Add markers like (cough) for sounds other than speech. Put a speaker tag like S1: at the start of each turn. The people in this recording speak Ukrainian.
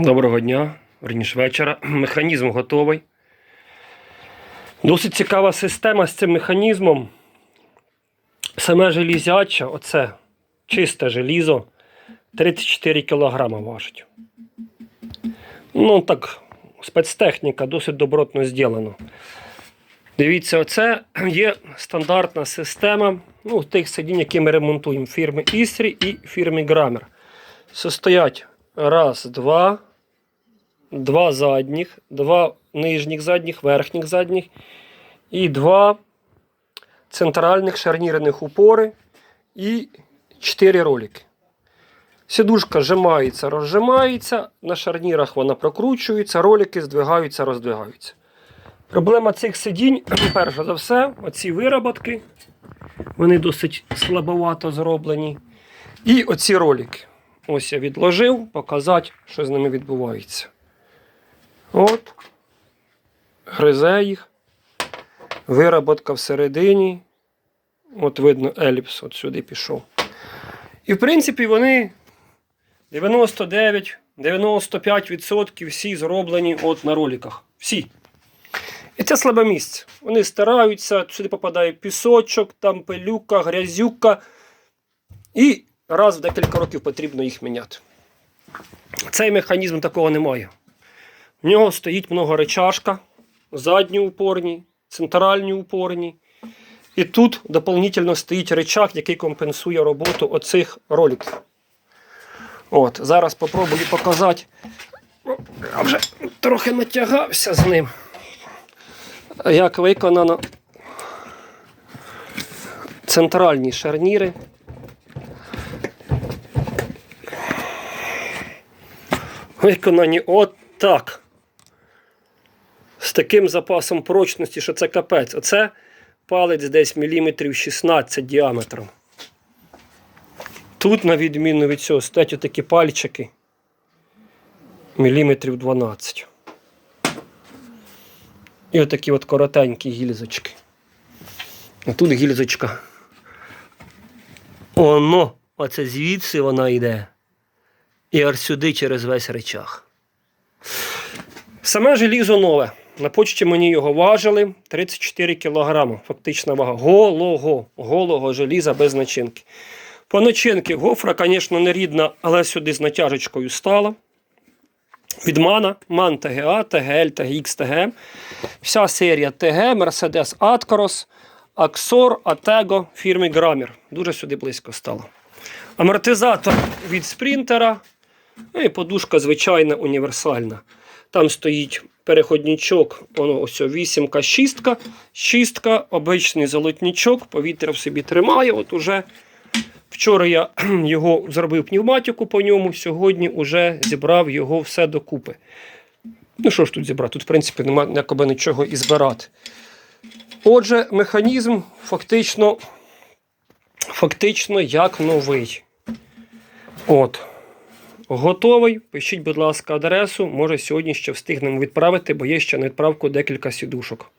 S1: Доброго дня, верніше вечора. (clears throat) Механізм готовий. Досить цікава система з цим механізмом. Саме желізяче, оце чисте желізо, 34 кг важить. Ну, так, спецтехніка досить добротно зроблено. Дивіться, оце (clears throat) є стандартна система ну, тих сидінь, які ми ремонтуємо фірми Істрі і фірми Грамер. Состоять раз, два, два задніх, два нижніх задніх, верхніх задніх і два центральних шарнірних упори і чотири ролики. Сідушка зжимається, розжимається, на шарнірах вона прокручується, ролики здвигаються, роздвигаються. Проблема цих сидінь, перш за все, оці вироботки, вони досить слабовато зроблені. І оці ролики. Ось я відложив, показати, що з ними відбувається. От. Гризе їх. Вироботка всередині. От видно, еліпс от сюди пішов. І в принципі вони 99-95% всі зроблені от на роликах. Всі. І це слабе місце. Вони стараються, сюди попадає пісочок, там пилюка, грязюка. І раз в декілька років потрібно їх міняти. Цей механізм такого немає. В нього стоїть многоречашка, задні упорні, центральні упорні. І тут доповнительно стоїть речах, який компенсує роботу оцих роликів. От, Зараз спробую показати. О, Я вже трохи натягався з ним. Як виконано центральні шарніри. Виконані от так. З таким запасом прочності, що це капець. Оце палець десь міліметрів 16 діаметром. Тут, на відміну від цього, стоять такі пальчики міліметрів 12. І отакі от коротенькі гільзочки. А тут гільзочка. Оно, оце звідси вона йде. І аж сюди через весь речах. Саме желізо нове. На почті мені його важили 34 кг. Фактична вага. Голого, голого желіза без начинки. По начинки гофра, звісно, не рідна, але сюди з натяжечкою стала. Від Мана, Ман ТГА, ТГЛ, ТГХ, ТГ. Вся серія ТГ, Mercedes Atcoros, Axor, Atego, фірми Grammer. Дуже сюди близько стало. Амортизатор від спринтера. Ну і подушка звичайна універсальна. Там стоїть переходничок, воно ось 8 шістка, шістка, обичний золотничок, повітря в собі тримає. От уже Вчора я (clears throat) його зробив пневматику по ньому, сьогодні вже зібрав його все докупи. Ну, що ж тут зібрати? Тут, в принципі, немає якоби нічого і збирати. Отже, механізм фактично, фактично як новий. От. Готовий. Пишіть, будь ласка, адресу. Може, сьогодні ще встигнемо відправити, бо є ще на відправку декілька сідушок.